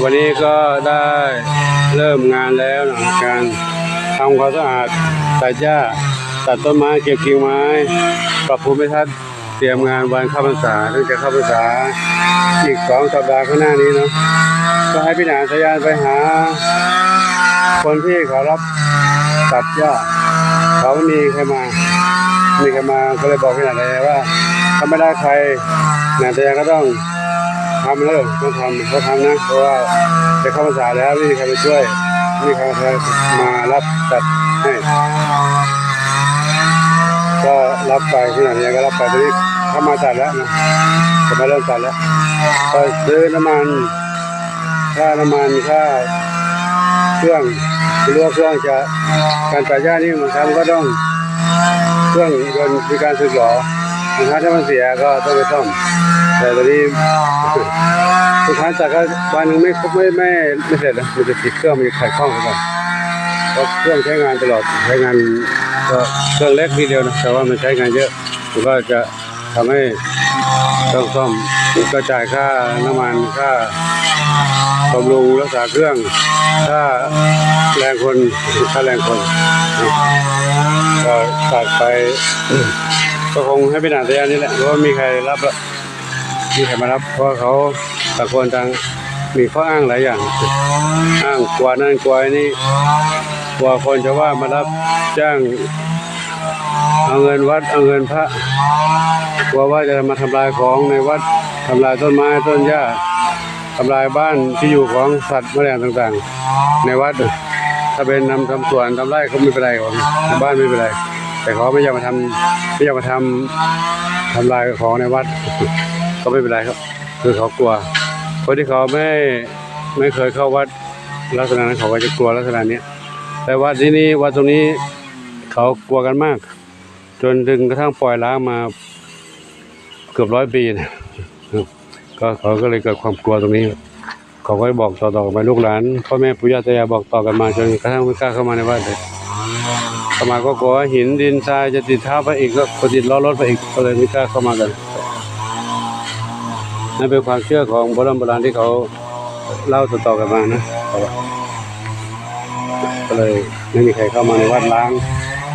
วันนี้ก็ได้เริ่มงานแล้วนะการทำความสะอาดตัดหญ้าตัดต้นไม้เก็บกิ่งไม้ ปรับภูมิทัศน์เตรียมงานวันเข้าพรรษาซึ่งจะเข้าพรรษาอีกสองสัปดาห์ข้างหน้านี้เนาะก็ให้พี่หนานสยานไปหา คนที่เขารับตัดหญ้าเขาไม่มีใครมามีใครมาก็เลยบอกพี่หนานเลยว่าถ้าไม่ได้ใครหนานสยานก็ต้อง ทำเลยต้องทำเขาทำนะเพราะว่าจะเข้าพรรษาแล้วไม่มีใครมาช่วยไม่มีใครมารับตัดให้ก็รับไปที่ไหนเนี่ยก็รับไปตอนนี้เข้ามาตัดแล้วนะจะมาเริ่มตัดแล้วก็ซื้อน้ำมันค่าน้ำมันค่าเครื่องไม่ว่าเครื่องจะการตัดหญ้านี่บางครั้งก็ต้องเครื่องยนต์มีการสึกหรอ บางครั้งถ้ามันเสียก็ต้องไปซ่อมแต่ตอนนี้สุดท้ายจากก็วันนึงไม่ครบไม่ไม่ไม่เสร็จนะมันจะติดเครื่องมันจะขัดข้องไปก่อนเพราะเครื่องใช้งานตลอดใช้งานก็เครื่องเล็กทีเดียวนะแต่ว่ามันใช้งานเยอะมันก็จะทำให้ต้องซ่อมก็จ่ายค่าน้ำมันค่าบำรุงรักษาเครื่อง ค่าแรงคนค่าแรงคนก็ตัดไป ก็คงให้เป็นอาเซียนนี่แหละเพราะว่ามีใครรับละมีใครมารับ เพราะเขาต่างคนต่างมีข้ออ้างหลายอย่าง อ้างกลัวนั่นกลัวนี่กลัวคนจะว่ามารับจ้าง เอาเงินวัดเอาเงินพระกลัวว่าจะมาทำลายของในวัดทำลายต้นไม้ต้นหญ้าทำลายบ้านที่อยู่ของสัตว์แมลงต่างๆ ในวัดถ้าเป็นนำทำสวนทำไร่เขาไม่เป็นไรของบ้านไม่เป็นไร แต่เขาไม่อยากมาทำไม่อยากมาทำทำลายของในวัด ก็ไม่เป็นไรครับ คือเขากลัวคนที่เขาไม่ไม่เคยเข้าวัดลักษณะนั้นเขาก็จะกลัวลักษณะนี้แต่วัดที่นี่วัดตรงนี้เขากลัวกันมาก จนถึงกระทั่งปล่อยล้างมาเกือบร้อยปีนะก็เขาก็เลยเกิดความกลัวตรงนี้ เขาก็บอกต่อๆกันไปลูกหลานพ่อแม่ปู่ย่าตายายบอกต่อกันมาจนกระทั่งไม่กล้าเข้ามาในวัดเลย เข้ามาก็กลัวว่าหินดินทรายจะติดเท้าไปอีกก็ติดล้อรถไปอีกก็เลยไม่กล้าเข้ามากันนั่นเป็นความเชื่อของโบราณโบราณที่เขาเล่าต่อๆกันมานะก็เลยไม่มีใครเข้ามาในวัดล้าง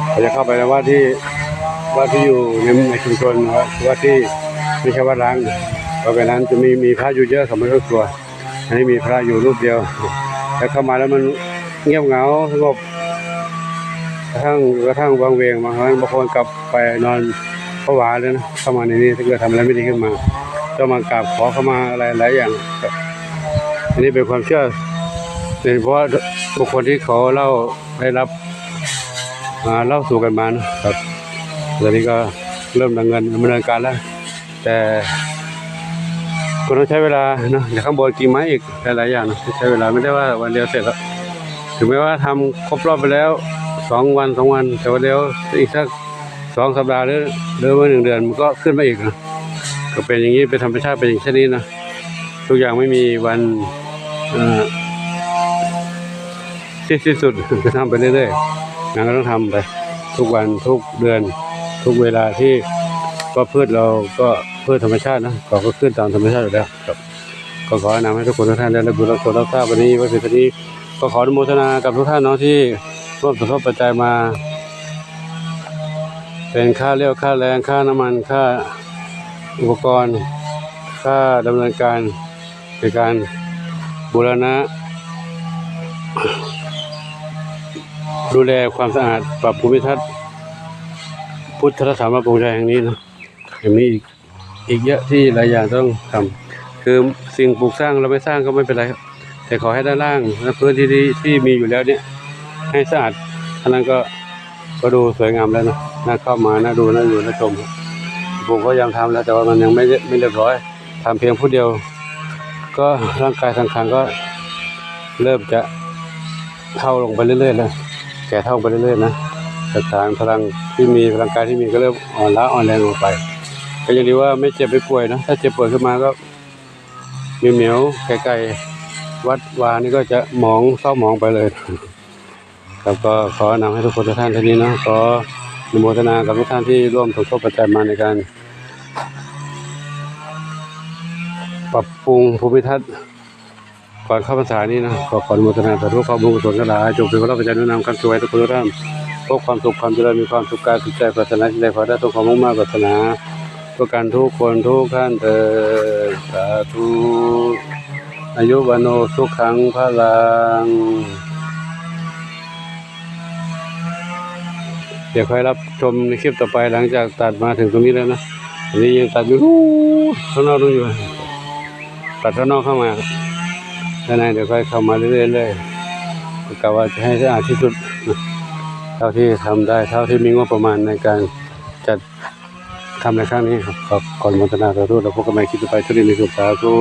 เขาจะเข้าไปในวัดที่วัดที่อยู่ในในชุมชนวัดวัดที่ไม่ใช่วัดล้างเพราะฉะนั้นจะมีมีพระอยู่เยอะเขาไม่ต้องกลัวอันนี้มีพระอยู่รูปเดียว แต่เข้ามาแล้วมันเงียบเหงาสงบ กระทั่งกระทั่งวางเวงบางครั้งบางคนกลับไปนอนผวาเลยนะเข้ามาในนี้ถ้าเกิดทำอะไรไม่ดีขึ้นมาต้องมากราบขอเข้ามาอะไรหลายอย่างอันนี้เป็นความเชื่อโดยเฉพาะบุคคลที่เขาเล่าได้รับมาเล่าสู่กันมานะครับตอนนี้ก็เริ่มดำเนินดำเนินการแล้ว แต่ก็ต้องใช้เวลานะเดี๋ยวข้างบนกิ่งไม้อีกหลายๆอย่างนะใช้เวลาไม่ได้ว่าวันเดียวเสร็จแล้วถึงแม้ว่าทำครบรอบไปแล้ว สองวันสองวันแต่ว่าเดี๋ยวอีกสักสองสัปดาห์หรือหรือว่าหนึ่งเดือนมันก็ขึ้นมาอีกนะก็เป็นอย่างนี้เป็นธรรมชาติเป็นอย่างเช่นนี้นะทุกอย่างไม่มีวันอที่สิ้นสุดก็ทำไปเรื่อยๆงานก็ต้องทำไปทุกวันทุกเดือน ทุกเวลาที่ก็พืชเราก็พืชธรรมชาตินะก็ก็ขึ้นตามธรรมชาติอยู่แล้วครับก็ขอแนะนำให้ทุกคนทุกท่านได้รับรู้รับทราบรับทราบวันนี้ว่าเป็นวันนี้ก็ขออนุโมทนากับทุกท่านเนาะที่ ร่วมสมทบปัจจัยมา เป็นค่าเลี้ยวค่าแรงค่าน้ำมันค่าอุปกรณ์ ค่าดำเนินการในการบูรณะ ดูแลความสะอาดปรับภูมิทัศน์ พุทธธรรมปรุงใจแห่งนี้นะยังมีอีกอีกเยอะที่หลายอย่างต้องทำคือสิ่งปลูกสร้างเราไม่สร้างก็ไม่เป็นไรแต่ขอให้ด้านล่างและพื้นที่ที่ที่มีอยู่แล้วเนี่ย ให้สะอาดอันนั้นก็ก็ดูสวยงามแล้วนะน่าเข้ามาน่าดูน่าอยู่น่าชมผมก็ยังทำแล้ว แต่ว่ามันยังไม่ไม่เรียบร้อยทำเพียงผู้เดียว ก็ร่างกายทางคันก็เริ่มจะเท่าลงไปเรื่อยๆแล้วแก่เท่าไปเรื่อยๆนะสถานพลังที่มีพลังกายที่มีก็เริ่มอ่อนล้าอ่อนแรงลงไป ก็ยังดีว่าไม่เจ็บไม่ป่วยนะถ้าเจ็บป่วยขึ้นมาก็มีเหนียวๆไกลๆวัดวานี่ก็จะหมองเศร้าหมองไปเลย ครับก็ขอแนะนำให้ทุกคนทุกท่านท่านี้เนาะขออนุโมทนากับทุกท่านที่ร่วมสมทบปัจจัยมาในการ ปรับปรุงภูมิทัศน์ก่อนเข้าพรรษานี้นะขอขออนุโมทนาสาธุความบุญกุศลทั้งหลายจงเป็นพระราชนุนำคำช่วยทุกคนทุกท่านพบความสุขความเจริญมีความสุขกายสุขใจปรารถนาสิ่ใดขอได้ตรงความมุ่งมั่นปรารถนาทุกการทุกคนทุกท่านเถิดสาธุอายุวันโนสุขังพลัง ดี๋ยวค่อยรับชมในคลิปต่อไปหลังจากตัดมาถึงตรงนี้แล้วนะอันนี้ยังตัดอยู่ข้างนอกนู้นอยู่ตัดข้างนอกเข้ามาด้านในเดี๋ยวค่อยเข้ามาเรื่อยๆเลยกะว่าจะให้สะอาดที่สุดเท่าที่ทำได้เท่าที่มีงบประมาณในการจัดทำในครั้งนี้ครับก่อนมัตนาสาธุแล้วพบกันใหม่คลิปต่อไปช่วงนี้มีสุขสาธุ